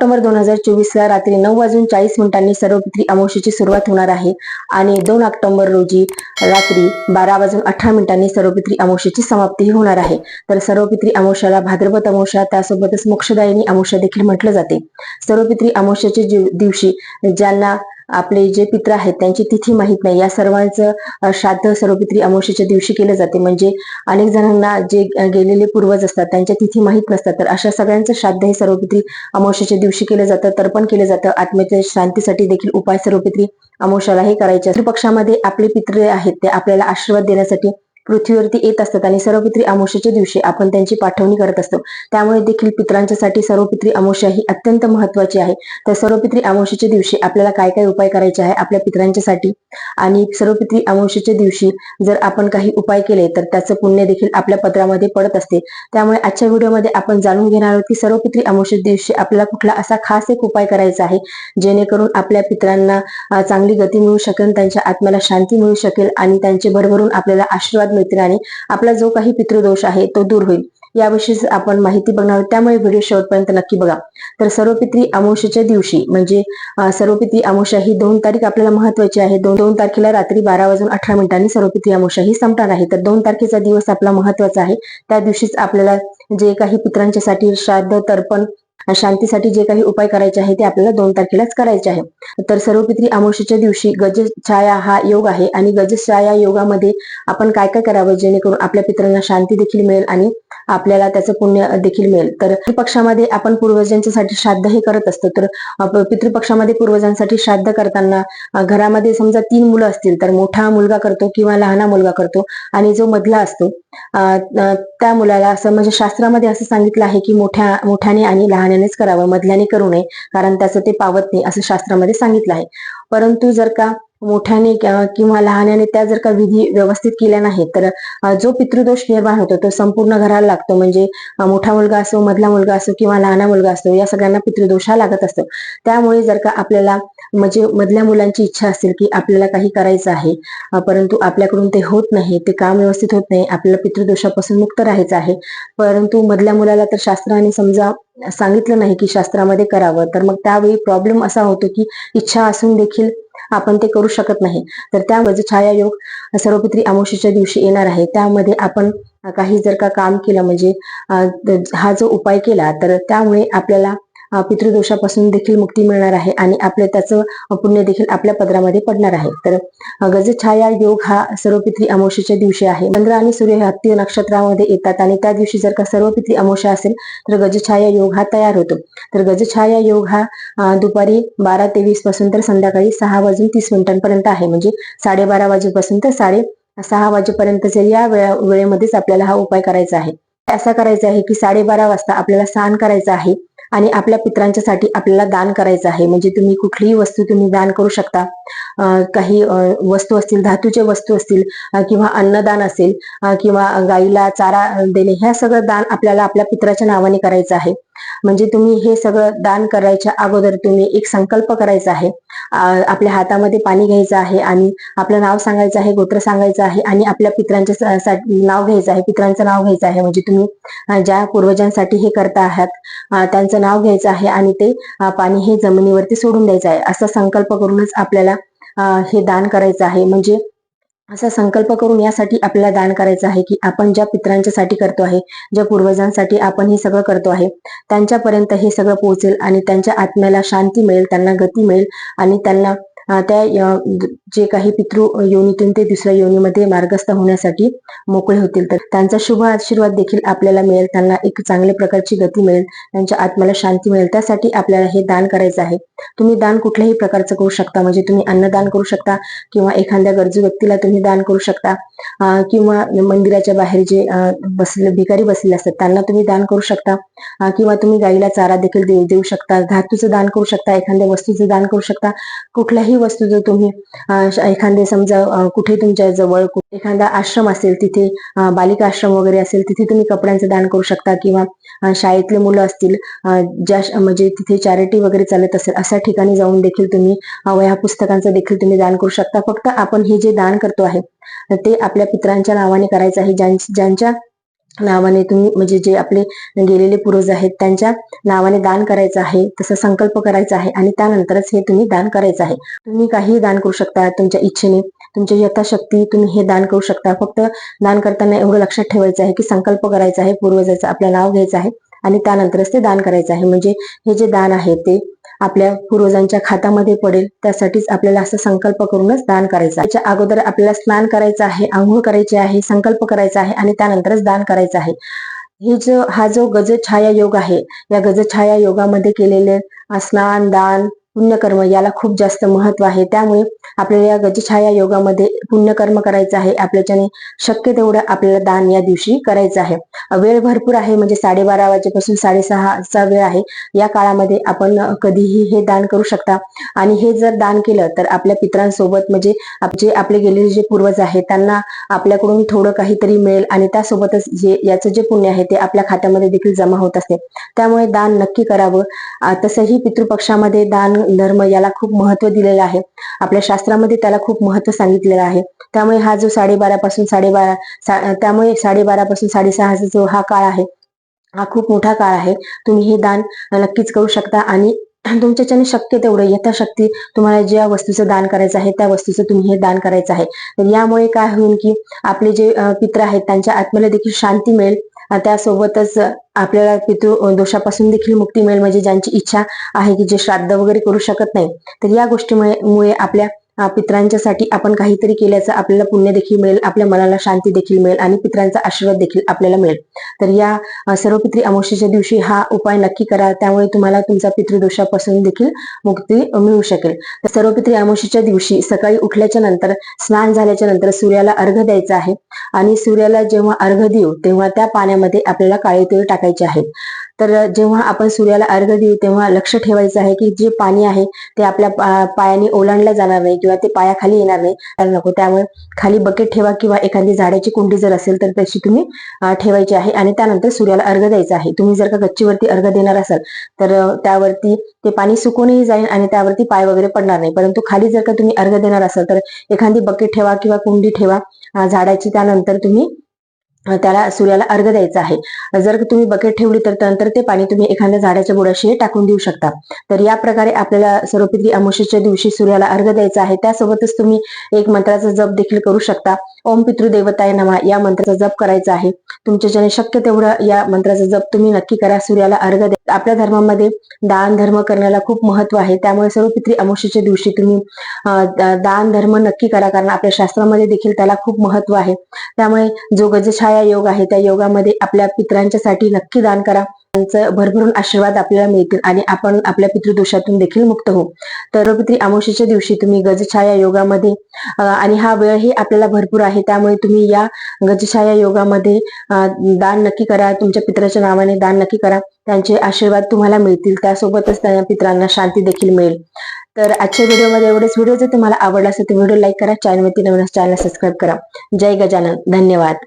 October दोन हजार चोवीस ला रात्री नऊ वाजून चाळीस मिनिटांनी सर्वपित्री अमावस्येची सुरुवात होणार आहे. आणि दोन ऑक्टोबर रोजी रात्री बारा वाजून अठरा मिनिटांनी सर्वपित्री अमावस्येची समाप्ती होणार आहे. तर सर्वपित्री अमावस्याला भाद्रपद अमावस्या त्यासोबतच मोक्षदायिनी अमावस्या देखील म्हटलं जाते. सर्वपित्री अमावस्याच्या दिवशी ज्यांना आपले जे पित्र आहेत त्यांची तिथी माहीत नाही. या सर्वांचं श्राद्ध सर्वपित्री अमावस्येच्या दिवशी केलं जाते. म्हणजे अनेक जणांना जे गेलेले पूर्वज असतात त्यांच्या तिथी माहीत नसतात. तर अशा सगळ्यांचं श्राद्ध हे सर्वपित्री अमावस्येच्या दिवशी केलं जातं तर्पण केलं जातं. आत्म्याच्या शांतीसाठी देखील उपाय सर्वपित्री अमावस्याला हे करायचे पक्षामध्ये आपले पित्र आहेत ते आपल्याला आशीर्वाद देण्यासाठी पृथ्वीवरती येत असतात आणि सर्वपित्री अमावस्येच्या दिवशी आपण त्यांची पाठवणी करत असतो. त्यामुळे देखील पित्रांच्यासाठी सर्वपित्री अमावस्या ही अत्यंत महत्वाची आहे. तर सर्वपित्री अमावस्येच्या दिवशी आपल्याला काय काय उपाय करायचे आहे आपल्या पित्रांच्यासाठी? आणि सर्वपित्री अमावस्येच्या दिवशी जर आपण काही उपाय केले तर त्याचं पुण्य देखील आपल्या पत्रामध्ये पडत असते. त्यामुळे आजच्या व्हिडिओमध्ये आपण जाणून घेणार आहोत की सर्वपित्री अमावस्येच्या दिवशी आपल्याला कुठला असा खास एक उपाय करायचा आहे जेणेकरून आपल्या पित्रांना चांगली गती मिळू शकेल त्यांच्या आत्म्याला शांती मिळू शकेल आणि त्यांचे भरभरून आपल्याला आशीर्वाद मिळतील आणि आपला जो काही पितृदोष आहे तो दूर होईल. याविषयी आपण माहिती बघणार आहोत. त्यामुळे व्हिडिओ शेवटपर्यंत नक्की बघा. तर सर्वपित्री अमावस्येच्या दिवशी म्हणजे सर्व पित्री अमावस्या ही दोन तारीख आपल्याला महत्वाची आहे. दोन दोन तारखेला रात्री बारा वाजून अठरा मिनिटांनी सर्वपित्री अमावस्या ही संपणार आहे. तर दोन तारखेचा दिवस आपला महत्त्वाचा आहे. त्या दिवशीच आपल्याला जे काही पित्रांच्यासाठी श्राद्ध तर्पण शांतीसाठी जे काही उपाय करायचे आहे ते आपल्याला दोन तारखेलाच करायचे आहे. तर सर्वपित्री अमावस्येच्या दिवशी गजछाया हा योग आहे आणि गजछाया योगामध्ये आपण काय काय करावं जेणेकरून आपल्या पित्रांना शांती देखील मिळेल आणि आपल्याला त्याचं पुण्य देखील मिळेल. तर पितृपक्षामध्ये आपण पूर्वजांच्यासाठी श्राद्ध हे करत असतो. तर पितृपक्षामध्ये पूर्वजांसाठी श्राद्ध करताना घरामध्ये समजा तीन मुलं असतील तर मोठा मुलगा करतो किंवा लहाना मुलगा करतो आणि जो मधला असतो त्या मुलाला असं म्हणजे शास्त्रामध्ये असं सांगितलं आहे की मोठ्या मोठ्याने आणि लहानानेच करावं मधल्याने करू नये कारण त्याचं ते पावत नाही असं शास्त्रामध्ये सांगितलं आहे. परंतु जर का मोठ्याने किंवा लहानाने त्या जर का विधी व्यवस्थित केल्या नाही तर जो पितृदोष निर्माण होतो तो संपूर्ण घराला लागतो. म्हणजे मोठा मुलगा असो मधला मुलगा असो किंवा लहाना मुलगा असतो या सगळ्यांना पितृदोष हा लागत असतो. त्यामुळे जर का आपल्याला म्हणजे मधल्या मुलांची इच्छा असेल की आपल्याला काही करायचं आहे परंतु आपल्याकडून ते होत नाही ते काम व्यवस्थित होत नाही आपल्याला पितृदोषापासून मुक्त राहायचं आहे. परंतु मधल्या मुलाला तर शास्त्राने समजा सांगितलं नाही की शास्त्रामध्ये करावं तर मग त्यावेळी प्रॉब्लेम असा होतो की इच्छा असून देखील आपण ते करू शकत नाही. तर त्यामध्ये छायायोग सर्वपित्री अमावस्येच्या दिवशी येणार आहे. त्यामध्ये आपण काही जर का काम केलं म्हणजे हा जो उपाय केला तर त्यामुळे आपल्याला पितृदोषापासून देखील मुक्ती मिळणार आहे आणि आपले त्याचं पुण्य देखील आपल्या पदरामध्ये पडणार आहे. तर गजछाया योग हा सर्वपित्री अमावस्येच्या दिवशी आहे. चंद्र आणि सूर्य हे हत्ती नक्षत्रामध्ये येतात आणि त्या दिवशी जर का सर्वपित्री अमोशा असेल तर गजछाया योग हा तयार होतो. तर गजछाया योग हा दुपारी बारा ते वीसपासून तर संध्याकाळी सहा वाजून तीस मिनिटांपर्यंत आहे. म्हणजे साडेबारा वाजेपासून तर साडे सहा वाजेपर्यंतच्या या वेळा वेळेमध्येच आपल्याला हा उपाय करायचा आहे. असा करायचा आहे की साडेबारा वाजता आपल्याला स्नान करायचं आहे. आणि आपल्या पित्रांच्यासाठी आपल्याला दान करायचं आहे. म्हणजे तुम्ही कुठलीही वस्तू तुम्ही दान करू शकता. काही वस्तू असतील धातूचे वस्तू असतील किंवा अन्नदान असेल किंवा गाईला चारा देणे ह्या सगळं दान आपल्याला आपल्या पित्राच्या नावाने करायचं आहे. म्हणजे तुम्ही हे सगळं दान करायच्या अगोदर तुम्ही एक संकल्प करायचा आहे. आपल्या हातामध्ये पाणी घ्यायचं आहे आणि आपलं नाव सांगायचं आहे गोत्र सांगायचं आहे आणि आपल्या पित्रांच्या साठी नाव घ्यायचं आहे पित्रांचं नाव घ्यायचं आहे. म्हणजे तुम्ही ज्या पूर्वजांसाठी हे करता आहात त्यांचं नाव घ्यायचं आहे आणि ते पाणी हे जमिनीवरती सोडून द्यायचं आहे. असा संकल्प करूनच आपल्याला हे दान करायचं आहे. म्हणजे असा संकल्प करून यासाठी आपल्याला दान करायचं आहे की आपण ज्या पित्रांच्यासाठी करतो आहे ज्या पूर्वजांसाठी आपण हे सगळं करतो आहे त्यांच्यापर्यंत हे सगळं पोहोचेल आणि त्यांच्या आत्म्याला शांती मिळेल त्यांना गती मिळेल आणि त्यांना त्या जे काही पितृ योनीतून ते दुसऱ्या योनीमध्ये मार्गस्थ होण्यासाठी मोकळे होतील. तर त्यांचा शुभ आशीर्वाद देखील आपल्याला मिळेल. त्यांना एक चांगल्या प्रकारची गती मिळेल. त्यांच्या आत्म्याला शांती मिळेल. त्यासाठी आपल्याला हे दान करायचं आहे. तुम्ही दान कुठल्याही प्रकारचं करू शकता. म्हणजे तुम्ही अन्नदान करू शकता किंवा एखाद्या गरजू व्यक्तीला तुम्ही दान करू शकता. किंवा मंदिराच्या बाहेर जे बसले भिकारी बसलेले असतात त्यांना तुम्ही दान करू शकता. किंवा तुम्ही गाईला चारा देखील देऊ देऊ शकता. धातूचं दान करू शकता. एखाद्या वस्तूचं दान करू शकता. कुठल्याही वस्तू जर तुम्ही एखादे समजा कुठे तुमच्या जवळ एखादा आश्रम असेल तिथे बालिका आश्रम वगैरे असेल तिथे तुम्ही कपड्यांचं दान करू शकता किंवा शाळेतले मुलं असतील ज्या म्हणजे तिथे चॅरिटी वगैरे चालत असेल अशा ठिकाणी जाऊन देखील तुम्ही वह्या पुस्तकांचं देखील तुम्ही दान करू शकता. फक्त आपण हे जे दान करतो आहे ते आपल्या पित्रांच्या नावाने करायचं आहे. ज्यां- ज्यांच्या नावाने तुम्ही म्हणजे जे आपले गेलेले पूर्वज आहेत त्यांच्या नावाने दान करायचं आहे तसं संकल्प करायचा आहे आणि त्यानंतरच हे तुम्ही दान करायचं आहे. तुम्ही काही दान करू शकता तुमच्या इच्छेने तुमच्या यथाशक्ती तुम्ही हे दान करू शकता. फक्त दान करताना एवढं लक्षात ठेवायचं आहे की संकल्प करायचा आहे पूर्वजाचं आपलं नाव घ्यायचं आहे आणि त्यानंतरच ते दान करायचं आहे. म्हणजे हे जे दान आहे ते आपल्या पूर्वजांच्या खात्यामध्ये पडेल त्यासाठीच आपल्याला असं संकल्प करूनच दान करायचं आहे. त्याच्या अगोदर आपल्याला स्नान करायचं आहे आंघोळ करायची आहे संकल्प करायचा आहे आणि त्यानंतरच दान करायचं आहे. हे जो हा जो गजछाया योग आहे या गजछाया योगामध्ये केलेले स्नान दान पुण्यकर्म याला खूप जास्त महत्त्व आहे. त्यामुळे आपल्याला या गजछाया योगामध्ये पुण्यकर्म करायचं आहे. आपल्याच्याने शक्य तेवढं आपल्याला दान या दिवशी करायचं आहे. वेळ भरपूर आहे म्हणजे साडेबारा वाजेपासून साडेसहाचा वेळ आहे. या काळामध्ये आपण कधीही हे दान करू शकता. आणि हे जर दान केलं तर आपल्या पित्रांसोबत म्हणजे जे आपले गेलेले जे पूर्वज आहेत त्यांना आपल्याकडून थोडं काहीतरी मिळेल आणि त्यासोबतच जे याचं जे पुण्य आहे ते आपल्या खात्यामध्ये देखील जमा होत असते. त्यामुळे दान नक्की करावं. तसंही पितृपक्षामध्ये दान धर्म याला खूप महत्त्व दिलेलं आहे. आपल्या शास्त्रामध्ये त्याला खूप महत्त्व सांगितलेलं आहे. त्यामुळे हा जो साडेबारा पासून साडेबारा सा- त्यामुळे साडेबारा पासून साडेसहाचा जो हा काळ आहे हा खूप मोठा काळ आहे. तुम्ही हे दान नक्कीच करू शकता आणि तुमच्याच्याने शक्य तेवढं यथाशक्ती तुम्हाला ज्या वस्तूचं दान करायचं आहे त्या वस्तूचं तुम्ही हे दान करायचं आहे. तर यामुळे काय होईल की आपले जे पित्र आहेत त्यांच्या आत्म्याला देखील शांती मिळेल. त्यासोबतच आपल्याला पितृ दोषापासून देखील मुक्ती मिळेल म्हणजे ज्यांची इच्छा आहे की जे श्राद्ध वगैरे करू शकत नाही. तर या गोष्टीमुळे मुळे आपल्या पित्रांच्यासाठी आपण काहीतरी केल्याचं आपल्याला पुण्य देखील मिळेल आपल्या मनाला शांती देखील मिळेल आणि पित्रांचा आशीर्वाद देखील आपल्याला मिळेल. तर या सर्व पित्री अमावस्येच्या दिवशी हा उपाय नक्की करा. त्यामुळे तुम्हाला तुमचा पितृदोषापासून देखील मुक्ती मिळू शकेल. तर सर्व पित्री अमावस्येच्या दिवशी सकाळी उठल्याच्या नंतर स्नान झाल्याच्यानंतर सूर्याला अर्घ द्यायचा आहे. आणि सूर्याला जेव्हा अर्घ देऊ तेव्हा त्या पाण्यामध्ये आपल्याला काळे तेल टाकायचे आहे. तर जेव्हा आपण सूर्याला अर्घ देऊ तेव्हा लक्ष ठेवायचं आहे की जे पाणी आहे ते आपल्या पायाने ओलांडलं जाणार नाही किंवा ते पायाखाली येणार नाही. नको त्यामुळे खाली बकेट ठेवा किंवा एखादी झाडाची कुंडी जर असेल तर तशी तुम्ही ठेवायची आहे आणि त्यानंतर सूर्याला अर्घ द्यायचा आहे. तुम्ही जर का गच्चीवरती अर्घ देणार असाल तर त्यावरती ते पाणी सुकूनही जाईल आणि त्यावरती पाय वगैरे पडणार नाही. परंतु खाली जर का तुम्ही अर्घ देणार असाल तर एखादी बकेट ठेवा किंवा कुंडी ठेवा झाडाची त्यानंतर तुम्ही त्याला सूर्याला अर्घ द्यायचा आहे. जर तुम्ही बकेट ठेवली तर नंतर ते पाणी तुम्ही एखाद्या झाडाच्या बुडाशी टाकून देऊ शकता. तर या प्रकारे आपल्याला सर्वपित्री अमुषेच्या दिवशी सूर्याला अर्घ द्यायचा आहे. त्यासोबतच तुम्ही एक मंत्राचा जप देखील करू शकता. ओम पितृदेवताय नमा. या मंत्राचा जप करायचा आहे. तुमच्या ज्याने शक्य तेवढं या मंत्राचा जप तुम्ही नक्की करा. सूर्याला अर्घ द्या. आपल्या धर्मामध्ये दान धर्म करण्याला खूप महत्त्व आहे. त्यामुळे सर्व पित्री अमावस्येच्या दिवशी तुम्ही दान धर्म नक्की करा. कारण आपल्या शास्त्रामध्ये देखील त्याला खूप महत्त्व आहे. त्यामुळे जो गजछाया योग आहे. त्या योगामध्ये आपल्या पित्रांच्यासाठी नक्की दान करा. त्यांचं भरभरून आशीर्वाद आपल्याला मिळतील आणि आपण आपल्या पितृदोषातून देखील मुक्त होऊ. तर पितृ अमावस्येच्या दिवशी तुम्ही गजछाया योगामध्ये आणि हा वेळही आपल्याला भरपूर आहे. त्यामुळे तुम्ही या गजछाया योगामध्ये दान नक्की करा. तुमच्या पित्राच्या नावाने दान नक्की करा. त्यांचे आशीर्वाद तुम्हाला मिळतील. त्यासोबतच त्या पित्रांना शांती देखील मिळेल. तर आजच्या व्हिडिओमध्ये एवढेच. व्हिडिओ जर तुम्हाला आवडला असेल तर व्हिडिओ लाईक करा. चॅनलवरती नवीन चॅनल सबस्क्राईब करा. जय गजानन. धन्यवाद.